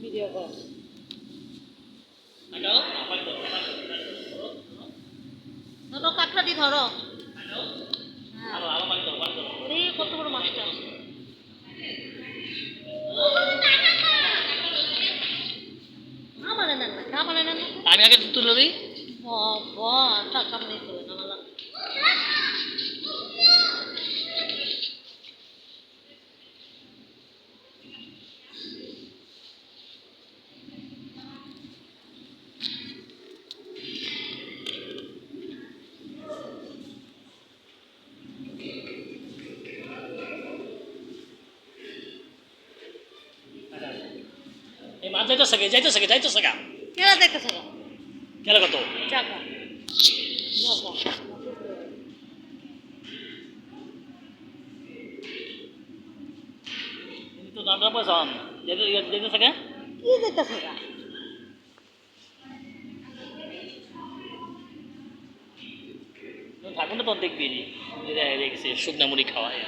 Video ধরো ধরো কত বড় মাছটা আমি আগে তুলে দিই। বাবা টাকা করে এই মাছ যাইতেছে গে যাইতেছে গে যাইতেছে গা। কেরা দেখতেছে না গেল কত? টাকা তো দাদা পয়সা যেতে যেতেছে গে? কি দেখতেছে না থাকুন না তো দেখবি দেখছে শুকনা মুড়ি খাওয়ায়